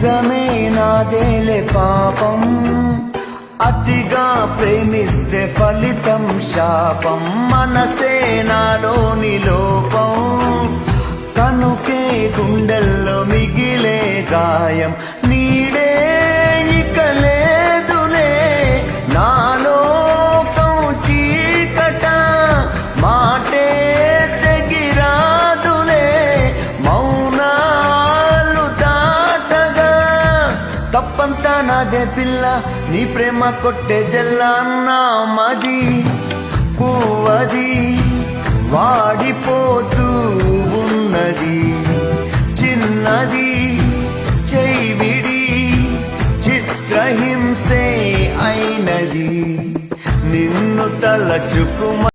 నిజమే నాదేలే పాపం. అతిగా ప్రేమిస్తే ఫలితం శాపం. మనసే నాలోని లోపం. కనుకే గుండెల్లో మిగిలే గాయం. నీడే తప్పంతా నాదే పిల్ల నీ ప్రేమ కొట్టే జల్లా నా మది పువ్వది వాడిపోతూ ఉన్నది. చిన్నది చెవిడి చిత్రహింసే అయినది. నిన్ను తలచుకుమ